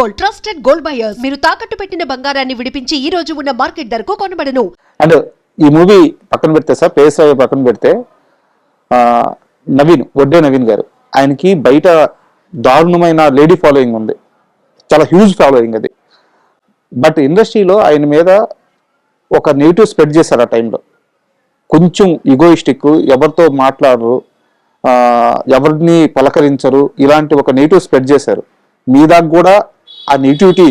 Gold trusted gold buyers మీరు తాకట్టు పెట్టిన బంగారాన్ని విడిపించి ఈ రోజు ఉన్న మార్కెట్ ధరకు కొనబడను. అండ్ ఈ మూవీ పక్కన పెడితే సార్ పేస్ రావి పక్కన పెడితే నవీన్ వడ్డే నవీన్ గారు. ఆయనకి బయట దారుణమైన లేడీ ఫాలోయింగ్ ఉంది. చాలా హ్యూజ్ ఫాలోయింగ్ అది. బట్ ఇండస్ట్రీలో ఆయన మీద ఒక నెగిటివ్ స్ప్రెడ్ చేశారు ఆ టైంలో. కొంచెం ఇగోయిస్టిక్ ఎవరితో మాట్లాడరు ఎవరిని పలకరించరు ఇలాంటి ఒక నెగిటివ్ స్ప్రెడ్ చేశారు. మీ దాకా కూడా ఆ నెగిటివిటీ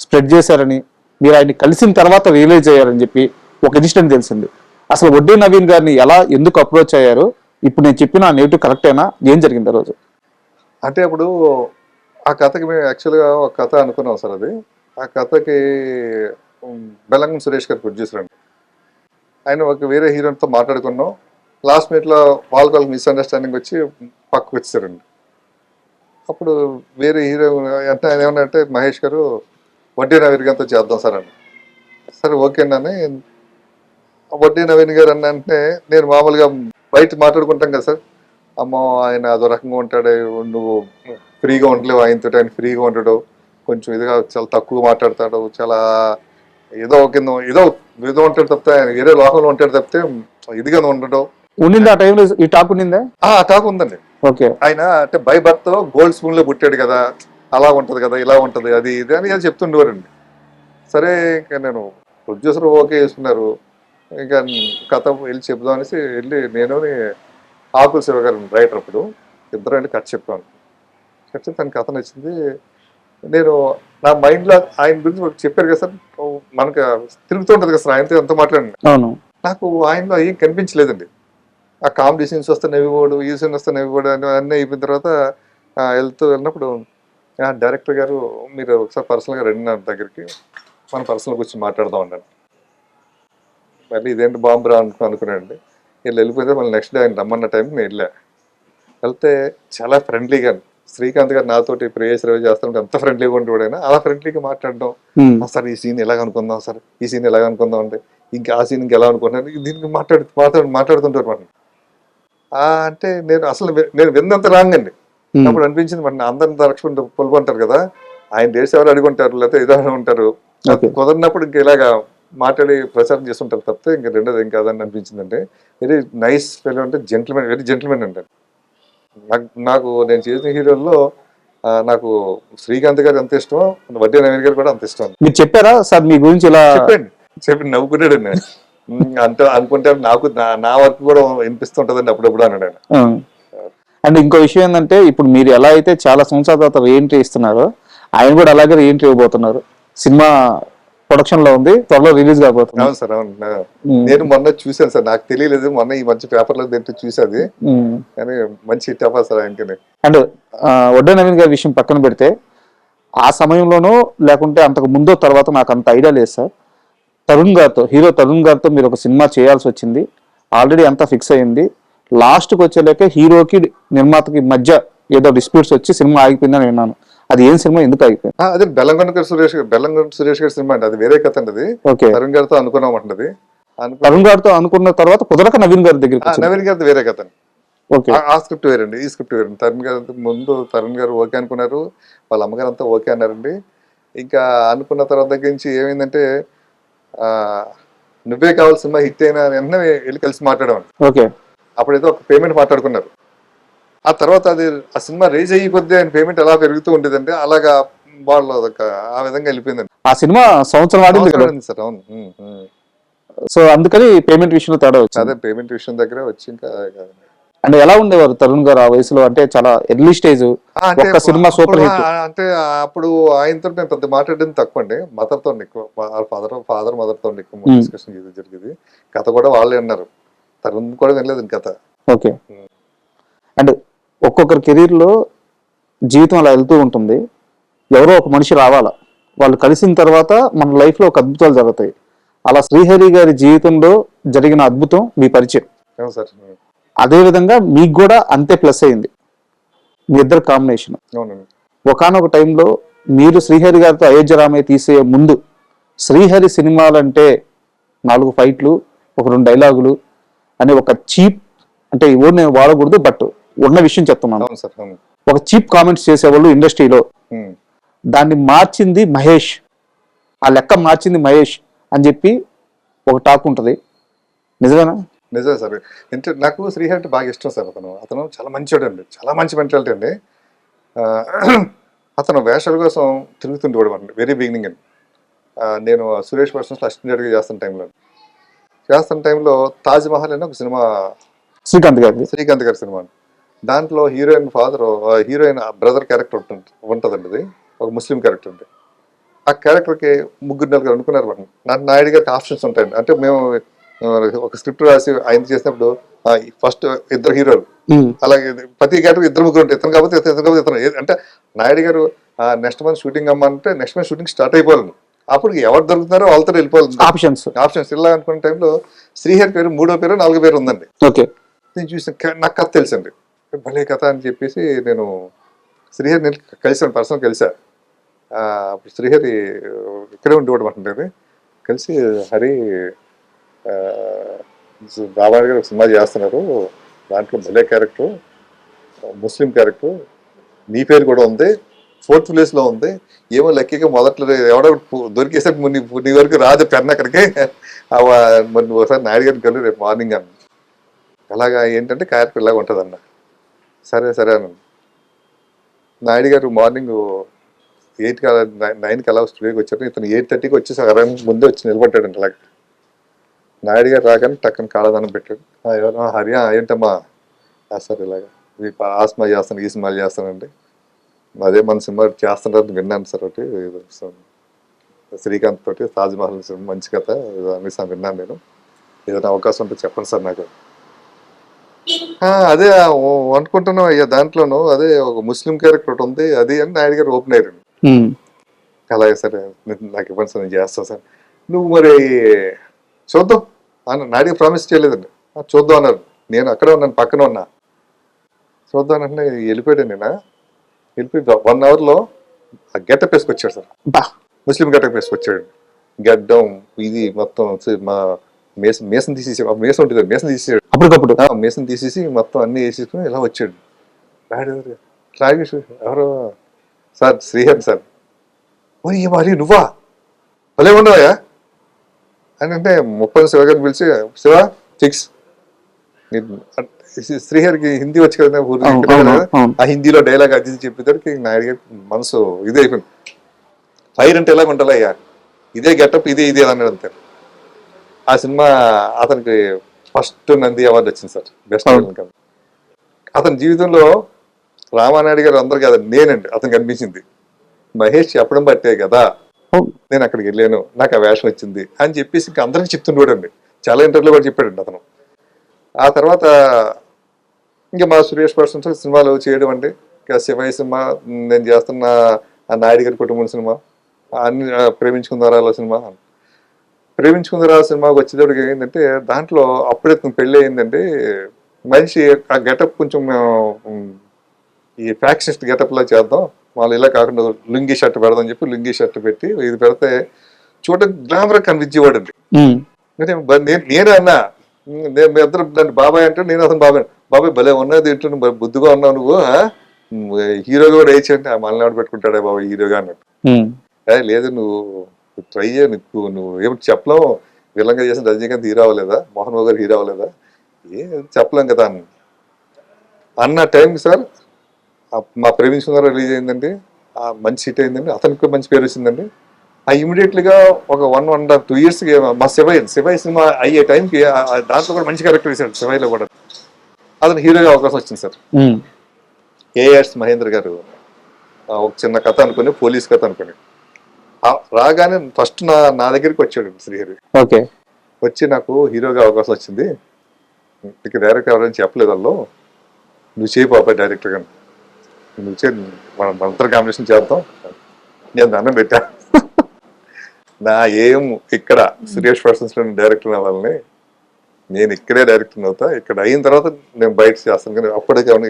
స్ప్రెడ్ చేశారని మీరు ఆయన్ని కలిసిన తర్వాత రియలైజ్ అయ్యారని చెప్పి ఒక ఇన్సిడెంట్ తెలిసింది. అసలు వడ్డీ నవీన్ గారిని ఎలా ఎందుకు అప్రోచ్ అయ్యారు? ఇప్పుడు నేను చెప్పిన ఆ నెగిటివ్ కరెక్టేనా ఏం జరిగింది ఆ రోజు? అంటే అప్పుడు ఆ కథకి మేము యాక్చువల్గా ఒక కథ అనుకున్నాం సార్ అది. ఆ కథకి బెలంగం బెల్లంగం సురేష్ గారు ప్రొడ్యూసర్ అండి. ఆయన ఒక వేరే హీరోయిన్తో మాట్లాడుకున్నాం. లాస్ట్ మినిట్లో వాళ్ళకి వాళ్ళకి మిస్అండర్స్టాండింగ్ వచ్చి పక్కకు వచ్చారండి అప్పుడు వేరే హీరో అంటే ఆయన ఏమన్నంటే మహేష్ గారు వడ్డీ నవీన్ గారితో చేద్దాం సార్ అని సరే ఓకేనని వడ్డీ నవీన్ గారు అన్న అంటే నేను మామూలుగా బయట మాట్లాడుకుంటాం కదా సార్. అమ్మో ఆయన అదో రకంగా ఉంటాడు నువ్వు ఫ్రీగా ఉండలేవు ఆయనతో ఆయన ఫ్రీగా ఉండడు. కొంచెం ఇదిగా చాలా తక్కువ మాట్లాడతాడు చాలా ఏదో కింద ఏదో ఏదో ఉంటాడు తప్పితే ఆయన వేరే లోకంలో ఉంటాడు తప్పితే ఇదిగా ఉండడు. ఉండింది ఆ టైంలో ఈ టాక్ ఉండిందా? ఆ టాక్ ఉందండి. ఓకే ఆయన అంటే బై బర్త్ గోల్డ్ స్పూన్లో పుట్టాడు కదా అలా ఉంటది కదా ఇలా ఉంటది అది ఇది అని అది చెప్తుండేవారండి. సరే ఇంకా నేను ప్రొడ్యూసర్ ఓకే చేసుకున్నారు ఇంకా కథ వెళ్ళి చెప్దాం అనేసి వెళ్ళి నేను ఆకుల శివ గారు రైటర్ అప్పుడు ఇద్దరు వెళ్ళి కథ చెప్పాను చెప్తే తన కథ నచ్చింది. నేను నా మైండ్లో ఆయన గురించి చెప్పారు కదా సార్ మనకు తిరుగుతుంటది కదా సార్ ఆయనతో ఎంత మాట్లాడండి. నాకు ఆయనలో ఏం కనిపించలేదండి. ఆ కామెడీ సీన్స్ వస్తే నవ్విపోడు ఈ సీన్ వస్తే నవ్విపోడు అని అన్నీ అయిపోయిన తర్వాత వెళ్తూ వెళ్ళినప్పుడు ఆ, డైరెక్టర్ గారు మీరు ఒకసారి పర్సనల్గా రండి నా దగ్గరికి మన పర్సనల్ గురించి మాట్లాడదాం అన్నాడు. మళ్ళీ ఇదేంటి బాంబు రా అనుకో అనుకున్నానండి వీళ్ళు వెళ్ళిపోతే మళ్ళీ నెక్స్ట్ డే ఆయన రమ్మన్న టైంకి నేను వెళ్ళా. వెళ్తే చాలా ఫ్రెండ్లీగా శ్రీకాంత్ గారు నాతోటి ప్రేయస్ రవి చేస్తుంటే ఎంత ఫ్రెండ్లీగా ఉండేవాడు ఆయన. అలా ఫ్రెండ్లీగా మాట్లాడడం. ఉమ్. "ఆ, సార్ ఈ సీన్ ఎలాగ అనుకుందాం సార్? ఈ సీన్ ఎలాగ అనుకుందాం అంటే ఇంకా ఆ సీన్ ఎలా అనుకుంటున్నారు? దీనికి మాట్లాడు మాట్లాడు మాట్లాడుతుంటారు మనం అంటే నేను అసలు నేను విన్నంత రాంగ్ అండి. అప్పుడు అనిపించింది మన అందరిని దక్షిణ పొలుపుంటారు కదా ఆయన దేశం ఎవరు అడుగుంటారు లేకపోతే ఏదైనా ఉంటారు. కుదరినప్పుడు ఇంకా ఇలాగా మాట్లాడి ప్రచారం చేస్తుంటారు తప్పితే ఇంకా రెండోది ఏం కాదని అనిపించింది అంటే వెరీ నైస్ ఫెలో అంటే జెంట్మెన్ వెరీ జెంట్మెన్ అంటే నాకు నాకు నేను చేసిన హీరోల్లో నాకు శ్రీకాంత్ గారు ఎంత ఇష్టం వడ్డీ నవీన్ గారు కూడా అంత ఇష్టం. మీరు చెప్పారా? సార్ మీ గురించి ఇలా చెప్పండి. చెప్పి నవ్వుకున్నాడు నేను. అంటే అనుకుంటే నాకు నా- వర్క్ కూడా వినిపిస్తుంటదండి అప్పుడప్పుడు అన్నాడు ఆయన. అండ్ ఇంకో విషయం ఏంటంటే ఇప్పుడు మీరు ఎలా అయితే చాలా సంవత్సరాల తర్వాత రీఎంట్రీ ఇస్తున్నారో ఆయన కూడా అలాగే రీఎంట్రీ ఇవ్వబోతున్నారు. సినిమా ప్రొడక్షన్లో ఉంది త్వరలో రిలీజ్ కాబోతుంది. అవును సార్ అవును. నేను మొన్న చూశాను సార్ నాకు తెలియలేదు మొన్న ఈ మంచి పేపర్లో తింటూ చూసేది కానీ మంచి అవ్వాలి సార్ ఆయనకి. అండ్ వడ్డే నవీన్ గారి విషయం పక్కన పెడితే ఆ సమయంలోనూ లేకుంటే అంతకు ముందో తర్వాత నాకు అంత ఐడియా లేదు సార్. తరుణ్ గారితో హీరో తరుణ్ గారితో మీరు ఒక సినిమా చేయాల్సి వచ్చింది. ఆల్రెడీ అంతా ఫిక్స్ అయింది. లాస్ట్కి వచ్చేలేక హీరోకి నిర్మాతకి మధ్య ఏదో డిస్ప్యూట్స్ వచ్చి సినిమా ఆగిపోయిందని విన్నాను. అది ఏం సినిమా? ఎందుకు ఆగిపోయింది? అదే బెల్లంకొండ గారు సురేష్ గారు బెల్లంకొండ సురేష్ గారి సినిమా అండి. అది వేరే కథ అండి అది. ఓకే. తరుణ్ గారితో అనుకున్నాం అంటది తరుణ్ గారితో అనుకున్న తర్వాత కుదరక నవీన్ గారి వచ్చింది. నవీన్ గారిది వేరే కథ ఓకే. ఆ- స్క్రిప్ట్ వేరండి ఈ స్క్రిప్ట్ వేరండి. తరుణ్ గారు ముందు తరుణ్ గారు ఓకే అనుకున్నారు. వాళ్ళ అమ్మగారు అంతా ఓకే అన్నారండి. ఇంకా అనుకున్న తర్వాత దగ్గర నుంచి ఏమైందంటే నువ్వే కావాలి సినిమా హిట్ అయినా వెంటనే వెళ్ళి కలిసి మాట్లాడామండి ఓకే. అప్పుడు ఏదో ఒక పేమెంట్ మాట్లాడుకున్నారు. ఆ తర్వాత అది ఆ సినిమా రేజ్ అయ్యి కొద్దీ ఆయన పేమెంట్ ఎలా పెరుగుతూ ఉండేదంటే అలాగా వాళ్ళు అదొక ఆ విధంగా వెళ్ళిపోయిందండి. ఆ సినిమా సంవత్సరం ఆడింది సార్ అవును. సో అందుకని పేమెంట్ విషయంలో తేడా వచ్చింది. అదే పేమెంట్ విషయం దగ్గర వచ్చి ఇంకా అంటే ఎలా ఉండేవారు తరుణ్ గారు ఆ వయసులో? అంటే చాలా ఎర్లీ స్టేజ్ ఒక్క సినిమా సూపర్ హిట్. అంటే అప్పుడు ఆయనతో నేను పెద్ద మాట్లాడింది తక్కువ అండి మదర్తో ఎక్కువ ఫాదర్ ఫాదర్ మదర్తో ఎక్కువ. డిస్కషన్ జరిగేది. కథ కూడా వాళ్ళే అన్నారు. తరుణ్ కూడా వినలేదు కథ. ఓకే. Hmm. అండ్ ఒక్కొక్కరి కెరీర్లో జీవితం అలా వెళ్తూ ఉంటుంది. ఎవరో ఒక మనిషి రావాలా? వాళ్ళు కలిసిన తర్వాత మన లైఫ్లో ఒక అద్భుతాలు జరుగుతాయి. అలా శ్రీహరి గారి జీవితంలో జరిగిన అద్భుతం మీ పరిచయం. సార్. అదే విధంగా మీకు కూడా అంతే ప్లస్ అయింది. మీ ఇద్దరు కాంబినేషన్ ఒకనొక టైంలో మీరు శ్రీహరి గారితో అయోధ్య రామయ్య తీసే ముందు శ్రీహరి సినిమాలంటే నాలుగు ఫైట్లు ఒక రెండు డైలాగులు అనే ఒక చీప్ అంటే వర్డ్ నేను వాడకూడదు బట్ ఉన్న విషయం చెప్తున్నాను. ఒక చీప్ కామెంట్స్ చేసేవాళ్ళు ఇండస్ట్రీలో. దాన్ని మార్చింది మహేష్. ఆ లెక్క మార్చింది మహేష్ అని చెప్పి ఒక టాక్ ఉంటుంది. నిజమేనా? నిజమే సార్. అంటే నాకు శ్రీహరి అంటే బాగా ఇష్టం సార్ అతను. అతను చాలా మంచివాడు అండి. చాలా మంచి మెంటాలిటీ అండి. అతను వేషాల కోసం తిరుగుతుండేవాడు అండి వెరీ బిగినింగ్ అండి. నేను సురేష్ పర్సన్స్ అసిస్టెంట్గా చేస్తున్న టైంలో చేస్తున్న టైంలో తాజ్ మహల్ అని ఒక సినిమా శ్రీకాంత్ గారి శ్రీకాంత్ గారి సినిమా దాంట్లో heroine father heroine brother character ఉంటుంది ఉంటుందండి అది. ఒక ముస్లిం క్యారెక్టర్ ఉంది ఆ క్యారెక్టర్కి ముగ్గురు నలుగురు అనుకున్నారు నాకు నాయుడు గారికి ఆప్షన్స్ ఉంటాయండి. అంటే మేము ఒక స్క్రిప్ట్ రాసి ఆయన చేసినప్పుడు ఫస్ట్ ఇద్దరు హీరోలు. అలాగే ప్రతి క్యారెక్టర్ ఇద్దరు ముగ్గురు ఉంటాయి ఇతను కాబట్టి ఇతను కాబట్టి ఇతను. అంటే Naidu garu next month shooting అమ్మంటే నెక్స్ట్ మంత్ షూటింగ్ స్టార్ట్ అయిపోవాలి అప్పుడు ఎవరు దొరుకుతున్నారో వాళ్ళతో వెళ్ళిపోవాలి. ఆప్షన్స్ ఆప్షన్స్ ఇలా అనుకున్న టైంలో శ్రీహరి పేరు మూడో పేరు నాలుగో పేరు ఉందండి. ఓకే. నేను చూసిన నాకు కథ తెలుసండి. భలే కథ అని చెప్పేసి నేను శ్రీహరి నేను కలిసాను పర్సనల్ కలిసా. అప్పుడు శ్రీహరి ఇక్కడే ఉండేవాడు అంటుండేది కలిసి హరి బాబాయ్ గారు ఒక సినిమా చేస్తున్నారు. దాంట్లో భలే క్యారెక్టర్ ముస్లిం క్యారెక్టర్. నీ పేరు కూడా ఉంది. ఫోర్త్ ప్లేస్లో ఉంది. ఏమో లెక్కగా మొదట్లో ఎవడో దొరికేసాడు నీ నీ వరకు రాదు పెన్ అక్కడికి. మరి ఒకసారి నాయుడు గారిని కలు రేపు మార్నింగ్ అన్న. అలాగా ఏంటంటే క్యారెక్టర్ ఇలాగ ఉంటుంది అన్న సరే సరే అన్న. నాయుడు గారు మార్నింగ్ ఎయిట్కి నైన్కి అలా స్టూడియోకి వచ్చారు. ఇతను ఎయిట్ థర్టీకి వచ్చేసి అరవై ముందే వచ్చి నిలబడ్డాడు అలాగే. నాయుడు గారు రాగానే టక్కన కాళ్ళదానం పెట్టాడు. హరి ఏంటమ్మా? "ఆ, సార్ ఇలాగా. ఈ ప- ఆ సినిమా చేస్తాను ఈ సినిమాలు చేస్తానండి అదే మన సినిమా చేస్తున్నారు విన్నాను సార్ ఒకటి. శ్రీకాంత్ తోటి తాజ్మహల్ సినిమా మంచి కథ. అనేసి విన్నాను నేను. ఏదైనా అవకాశం ఉంటే చెప్పండి సార్ నాకు. అదే అనుకుంటున్నాం అయ్యా దాంట్లోనూ. అదే ఒక ముస్లిం క్యారెక్టర్ ఒకటి ఉంది. అది అని నాయుడు గారు ఓపెన్ అయ్యారు అలాగే సరే నాకు ఇవ్వండి సార్ నేను చేస్తాను సార్. నువ్వు మరి చూద్దాం. అన్న నాయుడు ప్రామిస్ చేయలేదండి. "ఆ, చూద్దాం అన్నారు. నేను అక్కడే ఉన్నాను పక్కన ఉన్నా. చూద్దాం అంటే వెళ్ళిపోయాడు నేను వెళ్ళిపోయి వన్ అవర్లో ఆ గెటప్ వేసుకొచ్చాడు సార్. బా. ముస్లిం గెటప్ వేసుకొచ్చాడు. గడ్డం ఇది మొత్తం మా మేసం మేసం తీసేసి మేసం ఉంటుంది మేసం తీసేసాడు. అప్పటికప్పుడు. మేసం తీసేసి మొత్తం అన్ని వేసేసుకుని ఇలా వచ్చాడు. రాగేష్ ఎవరు? Sir Srihari sir. ఓ ఈ మరి నువ్వా? భలే ఉన్నావా అని అంటే ముప్పై శివ గారిని పిలిచి శివ ఫిక్స్ శ్రీహరికి హిందీ వచ్చి కదా. ఆ హిందీలో డైలాగ్ అది ఇది చెప్పేసరికి నాయుడు గారి మనసు ఇదే అయిపోయింది ఫైర్ అంటే ఎలాగ ఉండాలయ్యా ఇదే గెటప్ ఇదే ఇదే అన్నాడు అంతే. ఆ సినిమా అతనికి ఫస్ట్ నంది అవార్డు వచ్చింది సార్ బెస్ట్ అతని జీవితంలో రామానాయుడు గారు అందరు కదా నేనండి అతను కనిపించింది మహేష్ చెప్పడం బట్టే కదా. నేను అక్కడికి వెళ్ళాను నాకు ఆ వేషం వచ్చింది అని చెప్పేసి ఇంకా అందరికీ చెప్తుండేవాడండి చాలా ఇంటర్వ్యూలో కూడా చెప్పాడండి అతను. ఆ తర్వాత ఇంకా మా సురేష్ పర్సన్స్ సినిమాలు చేయడం అండి. ఇంకా శివయ్య సినిమా నేను చేస్తున్న ఆ నాయుడు గారి కుటుంబం సినిమా అన్ని ఆ, సినిమా. ప్రేమించుకుందరా సినిమాకి వచ్చేటప్పటికి ఏంటంటే దాంట్లో అప్పుడే పెళ్ళి అయిందండి. మనిషి ఆ గెటప్ కొంచెం మేము, ఈ ఫ్యాక్షనిస్ట్ గెటప్లో చేద్దాం వాళ్ళు ఇలా కాకుండా లుంగి షర్ట్ పెడదాం చెప్పి లుంగి షర్ట్ పెట్టి ఇది పెడితే చూడడానికి గ్లామర్ కనిపించేవాడు అండి. ఉమ్, అంటే బ- నేను నేనే అన్నా. నేను మీ ఇద్దరు నన్ను బాబాయ్ అంటే నేను అతను బాబాయ్ బాబాయ్ భలే ఉన్నది ఏంటో నువ్వు? బుద్ధిగా ఉన్నావు నువ్వు ఆ? హీరోగా కూడా వేయచ్చు అంటే మళ్ళీ పెట్టుకుంటాడే బాబాయ్ హీరోగా అన్నట్టు. లేదు నువ్వు ట్రై చేయ నువ్వు నువ్వు ఏమిటి చెప్పలేవు. విలంగా చేసిన రజనీకాంత్ హీరో అవ్వలేదా? మోహన్ బాబు గారు హీరో అవ్వలేదా? ఏ చెప్పలేం కదా అన్న అన్న టైంకి సార్ మా ప్రేమించుకున్న రిలీజ్ అయిందండి. ఆ మంచి హిట్ అయిందండి. అతనికి మంచి పేరు వచ్చిందండి. ఆ ఇమీడియట్లీగా ఒక వన్ వన్ టూ ఇయర్స్ మా శివయ్య శివయ్య సినిమా అయ్యే టైంకి దాంట్లో కూడా మంచి క్యారెక్టర్ వేశాడు శివయ్యలో కూడా. అతను హీరోగా అవకాశం వచ్చింది సార్. ఏఎస్ మహేంద్ర గారు ఒక చిన్న కథ అనుకుని పోలీస్ కథ అనుకుని. రాగానే ఫస్ట్ నా నా దగ్గరికి వచ్చాడు శ్రీహరి. ఓకే. వచ్చి నాకు హీరోగా అవకాశం వచ్చింది. ఇక డైరెక్టర్ ఎవరైనా చెప్పలేదు వాళ్ళు. నువ్వు చేయి బాబాయ్ డైరెక్టర్ గాని. నువ్వు చే మనం మనందరం కాంబినేషన్ చేద్దాం. నేను దండం పెట్టా. నా ఏం ఇక్కడ సురేష్ పర్సన్స్లో డైరెక్టర్ అవ్వాలని నేను ఇక్కడే డైరెక్టర్ అవుతా ఇక్కడ అయిన తర్వాత నేను బయట చేస్తాను. కానీ అప్పటికే అవును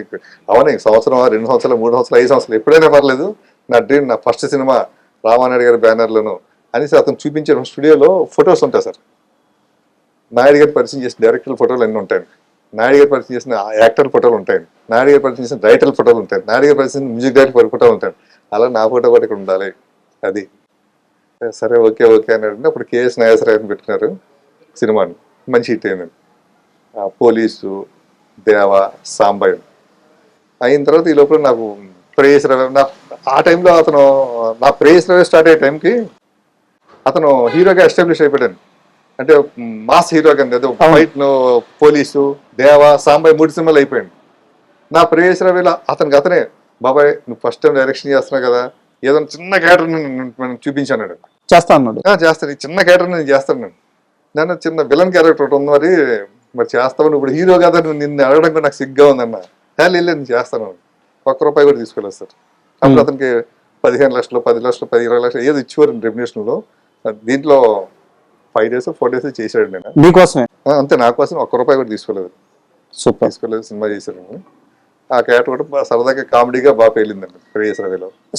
అవును ఈ సంవత్సరం రెండు సంవత్సరాలు మూడు సంవత్సరాలు ఐదు సంవత్సరాలు ఎప్పుడైనా పర్లేదు. నా డ్రీమ్ నా ఫస్ట్ సినిమా రామానాయుడు గారి బ్యానర్లను అనేసి అతను చూపించిన స్టూడియోలో ఫొటోస్ ఉంటాయి సార్. నాయుడు గారి పరిచయం చేసిన డైరెక్టర్ ఫోటోలు అన్నీ ఉంటాయి. నాయుడు గారు పరిచయం చేసిన యాక్టర్ ఫోటోలు ఉంటాయి నాయుడు గారు పరిచయం చేసిన రైటర్ ఫోటోలు ఉంటాయి. నాయుడు గారు పరిచయం మ్యూజిక్ డైరెక్టర్ ఫోటోలు ఉంటాయి. అలా నా ఫోటో కూడా ఇక్కడ ఉండాలి. అది. సరే ఓకే ఓకే అని అడిగితే అప్పుడు కేఎస్ నాగేశ్వరరావు పెట్టినారు సినిమాని. మంచి హిట్ అయింది పోలీసు దేవ సాంబయ్య. అయిన తర్వాత ఈ లోపల నాకు ప్రేయస్ రవి నా ఆ టైంలో అతను నా ప్రేయస్ రవి స్టార్ట్ అయ్యే టైంకి అతను హీరోగా ఎస్టాబ్లిష్ అయిపోయాను అంటే మాస్ హీరో కింద ఏదో ఫైట్ పోలీసు దేవ సాంబయ్య మూడు సినిమాలు అయిపోయాడు నా ప్రేయస్ రవిలో అతనికి అతనే బాబాయ్ నువ్వు ఫస్ట్ టైం డైరెక్షన్ చేస్తున్నావు కదా ఏదో చిన్న క్యారెక్టర్ మనం చూపించాను చేస్తాను ఈ చిన్న క్యారెక్టర్ నేను చేస్తాను నేను. నన్ను చిన్న విలన్ క్యారెక్టర్ ఒకటి ఉంది మరి మరి చేస్తావు ఇప్పుడు హీరో కదా నువ్వు నిన్ను అడగడం కూడా నాకు సిగ్గా ఉందన్న. హే లేదు నేను చేస్తాను ఒక్క రూపాయి కూడా తీసుకోలేదు సార్. అప్పుడు అతనికి పదిహేను లక్షలు పది లక్షలు పది ఇరవై లక్షలు ఏదో ఇచ్చేవారు రెమ్యునేషన్లో దీంట్లో ఫైవ్ డేస్ ఫోర్ డేస్ చేశాడు నేను. మీకోసమే అంతే నా కోసం ఒక్క రూపాయి కూడా తీసుకోలేదు. సూపర్. తీసుకోలేదు సినిమా నేను. ఆ క్యారెక్టర్ కూడా సరదాగా కామెడీగా బాగా పేలిందండి ప్రేయస్ రవిలో.